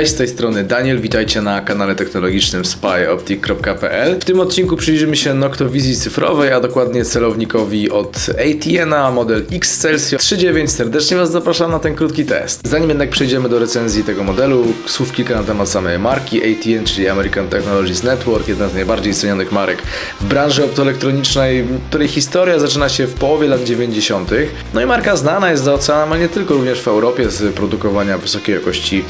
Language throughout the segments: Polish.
Cześć, z tej strony Daniel, witajcie na kanale technologicznym spyoptic.pl. W tym odcinku przyjrzymy się noktowizji cyfrowej, a dokładnie celownikowi od ATN, model X Celsius 3.9. Serdecznie Was zapraszam na ten krótki test. Zanim jednak przejdziemy do recenzji tego modelu, słów kilka na temat samej marki ATN, czyli American Technologies Network, jedna z najbardziej cenionych marek w branży optoelektronicznej, której historia zaczyna się w połowie lat 90. No i marka znana jest za oceanem, ale nie tylko, również w Europie z produkowania wysokiej jakości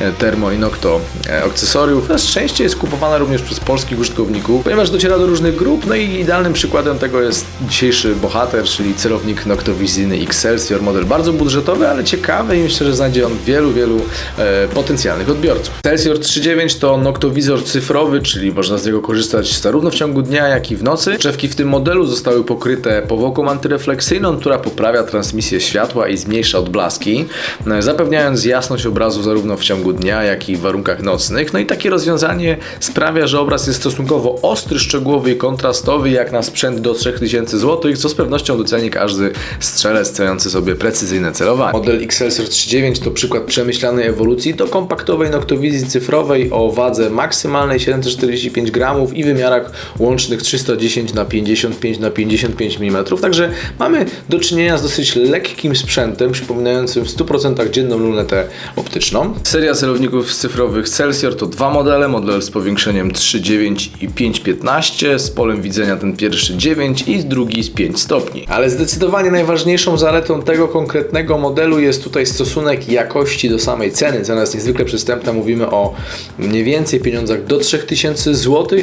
e, termo i nokto e, akcesoriów. Coraz częściej jest kupowana również przez polskich użytkowników, ponieważ dociera do różnych grup, no i idealnym przykładem tego jest dzisiejszy bohater, czyli celownik noktowizyjny Excelsior, model bardzo budżetowy, ale ciekawy i myślę, że znajdzie on wielu, wielu e, potencjalnych odbiorców. Excelsior 3.9 to noktowizor cyfrowy, czyli można z niego korzystać zarówno w ciągu dnia, jak i w nocy. Drzewki w tym modelu zostały pokryte powłoką antyrefleksyjną, która poprawia transmisję światła i zmniejsza odblaski, e, zapewniając jasność obrazu zarówno w ciągu dnia, jak i w warunkach nocnych. No i takie rozwiązanie sprawia, że obraz jest stosunkowo ostry, szczegółowy i kontrastowy, jak na sprzęt do 3000 zł, co z pewnością doceni każdy strzelec celujący sobie precyzyjne celowanie. Model Excelsior 3.9 to przykład przemyślanej ewolucji do kompaktowej noktowizji cyfrowej o wadze maksymalnej 745 gramów i wymiarach łącznych 310 na 55 na 55 mm. Także mamy do czynienia z dosyć lekkim sprzętem, przypominającym w 100% dzienną lunetę optyczną. Seria celowników cyfrowych Celsior to dwa modele, model z powiększeniem 3.9 i 5.15, z polem widzenia ten pierwszy 9 i drugi z 5 stopni. Ale zdecydowanie najważniejszą zaletą tego konkretnego modelu jest tutaj stosunek jakości do samej ceny. Cena jest niezwykle przystępna, mówimy o mniej więcej pieniądzach do 3000 zł.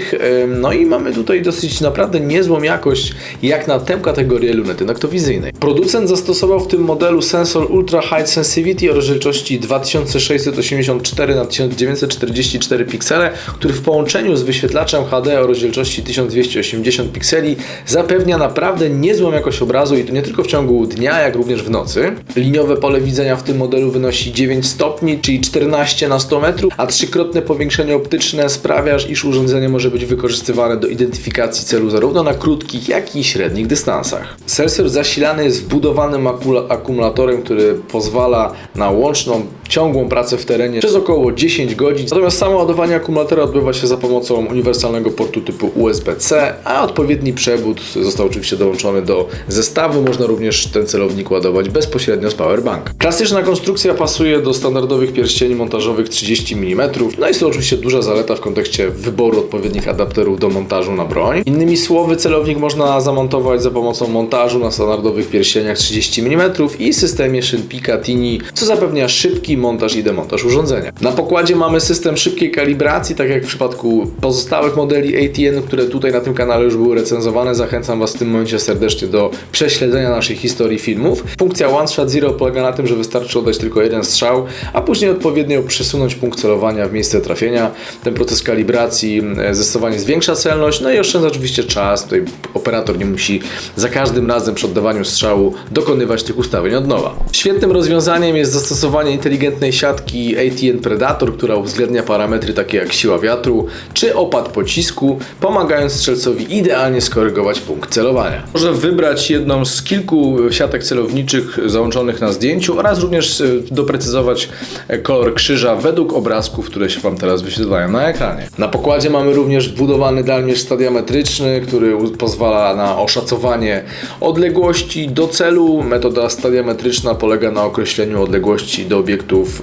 No i mamy tutaj dosyć naprawdę niezłą jakość jak na tę kategorię lunety noktowizyjnej. Producent zastosował w tym modelu sensor Ultra High Sensitivity o rozdzielczości 2684 na 1944 piksele, który w połączeniu z wyświetlaczem HD o rozdzielczości 1280 pikseli zapewnia naprawdę niezłą jakość obrazu i to nie tylko w ciągu dnia, jak również w nocy. Liniowe pole widzenia w tym modelu wynosi 9 stopni, czyli 14 na 100 metrów, a trzykrotne powiększenie optyczne sprawia, iż urządzenie może być wykorzystywane do identyfikacji celu zarówno na krótkich, jak i średnich dystansach. Sensor zasilany jest wbudowanym akumulatorem, który pozwala na łączną ciągłą pracę w terenie przez około 10 godzin. Natomiast samo ładowanie akumulatora odbywa się za pomocą uniwersalnego portu typu USB-C, a odpowiedni przewód został oczywiście dołączony do zestawu. Można również ten celownik ładować bezpośrednio z powerbank. Klasyczna konstrukcja pasuje do standardowych pierścieni montażowych 30 mm. No jest to oczywiście duża zaleta w kontekście wyboru odpowiednich adapterów do montażu na broń. Innymi słowy, celownik można zamontować za pomocą montażu na standardowych pierścieniach 30 mm i systemie szyn Picatinny, co zapewnia szybki montaż i demontaż urządzenia. Na pokładzie mamy system szybkiej kalibracji, tak jak w przypadku pozostałych modeli ATN, które tutaj na tym kanale już były recenzowane. Zachęcam Was w tym momencie serdecznie do prześledzenia naszej historii filmów. Funkcja One Shot Zero polega na tym, że wystarczy oddać tylko jeden strzał, a później odpowiednio przesunąć punkt celowania w miejsce trafienia. Ten proces kalibracji e, zdecydowanie zwiększa celność, no i oszczędza oczywiście czas. Tutaj operator nie musi za każdym razem przy oddawaniu strzału dokonywać tych ustawień od nowa. Świetnym rozwiązaniem jest zastosowanie inteligentnej siatki ATN Predator, która uwzględnia parametry takie jak siła wiatru czy opad pocisku, pomagając strzelcowi idealnie skorygować punkt celowania. Może wybrać jedną z kilku siatek celowniczych załączonych na zdjęciu oraz również e, doprecyzować e, kolor krzyża według obrazków, które się Wam teraz wyświetlają na ekranie. Na pokładzie mamy również wbudowany dalmierz stadiametryczny, który pozwala na oszacowanie odległości do celu. Metoda stadiametryczna polega na określeniu odległości do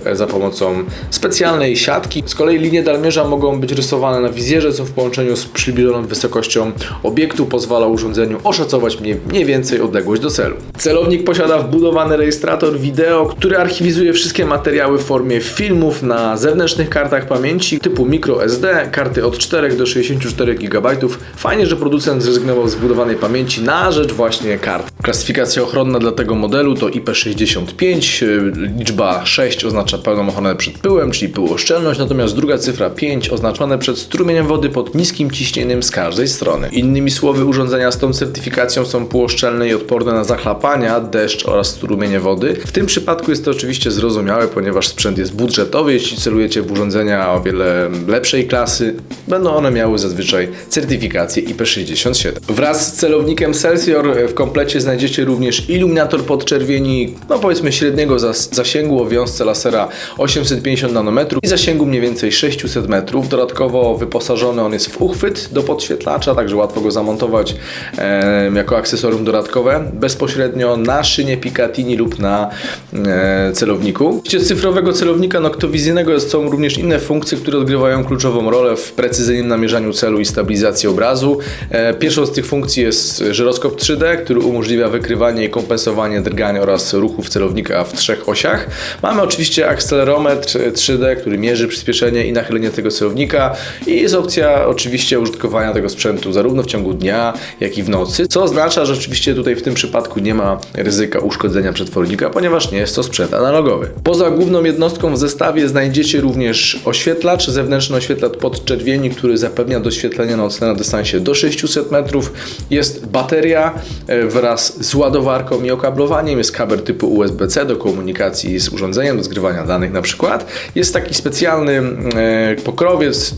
e, za pomocą specjalnej siatki. Z kolei linie dalmierza mogą być rysowane na wizjerze, co w połączeniu z przybliżoną wysokością obiektu pozwala urządzeniu oszacować mniej, więcej odległość do celu. Celownik posiada wbudowany rejestrator wideo, który archiwizuje wszystkie materiały w formie filmów na zewnętrznych kartach pamięci typu microSD, karty od 4 do 64 GB. Fajnie, że producent zrezygnował z wbudowanej pamięci na rzecz właśnie kart. Klasyfikacja ochronna dla tego modelu to IP65, yy, liczba 6 oznacza pełną ochronę przed pyłem, czyli pyłoszczelność, natomiast druga cyfra 5 oznaczone przed strumieniem wody pod niskim ciśnieniem z każdej strony. Innymi słowy, urządzenia z tą certyfikacją są półoszczelne i odporne na zachlapania, deszcz oraz strumienie wody. W tym przypadku jest to oczywiście zrozumiałe, ponieważ sprzęt jest budżetowy. Jeśli celujecie w urządzenia o wiele lepszej klasy, będą one miały zazwyczaj certyfikację IP67. Wraz z celownikiem Celsior w komplecie znajdziecie również iluminator podczerwieni, no powiedzmy średniego zas- zasięgu o wiązce lasera 850 nanometrów i zasięgu mniej więcej 600 metrów. Dodatkowo wyposażony on jest w uchwyt do podświetlacza, także łatwo go zamontować e, jako akcesorium dodatkowe bezpośrednio na szynie Picatinny lub na e, celowniku. Z cyfrowego celownika noktowizyjnego są również inne funkcje, które odgrywają kluczową rolę w precyzyjnym namierzaniu celu i stabilizacji obrazu. E, Pierwszą z tych funkcji jest żyroskop 3D, który umożliwia wykrywanie i kompensowanie drgania oraz ruchów celownika w trzech osiach. Mamy oczywiście akcelerometr 3D, który mierzy przyspieszenie i nachylenie tego celownika i jest opcja oczywiście użytkowania tego sprzętu zarówno w ciągu dnia, jak i w nocy, co oznacza, że oczywiście tutaj w tym przypadku nie ma ryzyka uszkodzenia przetwornika, ponieważ nie jest to sprzęt analogowy. Poza główną jednostką w zestawie znajdziecie również oświetlacz, zewnętrzny oświetlacz podczerwieni, który zapewnia doświetlenie nocne na dystansie do 600 metrów. Jest bateria e, wraz z ładowarką i okablowaniem, jest kabel typu USB-C do komunikacji z urządzeniem, do zgrywania danych na przykład. Jest taki specjalny e, pokrowiec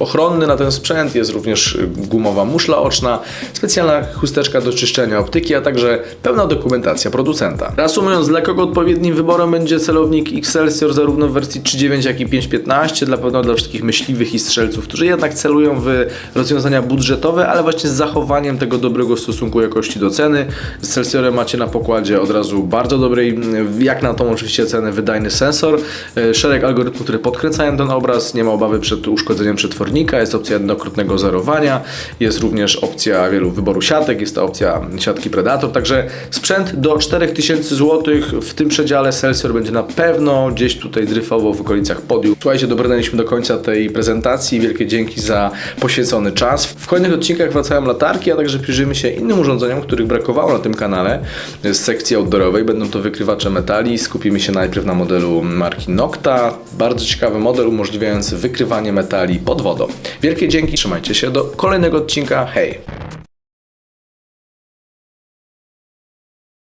ochronny na ten sprzęt, jest również gumowa muszla oczna, specjalna chusteczka do czyszczenia optyki, a także pełna dokumentacja producenta. Reasumując, dla kogo odpowiednim wyborem będzie celownik Excelsior zarówno w wersji 3.9 jak i 5.15, dla pewno dla wszystkich myśliwych i strzelców, którzy jednak celują w rozwiązania budżetowe, ale właśnie z zachowaniem tego dobrego stosunku jakości do ceny. Z Excelsiorem macie na pokładzie od razu bardzo dobrej, jak na tą oczywiście cenę, wydajny sensor, e, szereg algorytmów, które podkręcają ten obraz, nie ma obawy przed uszkodzeniem jest opcja jednokrotnego zerowania, jest również opcja wielu wyboru siatek, jest to opcja siatki Predator, także sprzęt do 4000 zł w tym przedziale Celsior będzie na pewno gdzieś tutaj dryfował w okolicach podium. Słuchajcie, dobrnęliśmy do końca tej prezentacji, wielkie dzięki za poświęcony czas. W kolejnych odcinkach wracają latarki, a także przyjrzymy się innym urządzeniom, których brakowało na tym kanale z sekcji outdoorowej. Będą to wykrywacze metali, skupimy się najpierw na modelu marki Nocta, bardzo ciekawy model umożliwiający wykrywanie metali pod Wielkie dzięki, trzymajcie się do kolejnego odcinka, hej!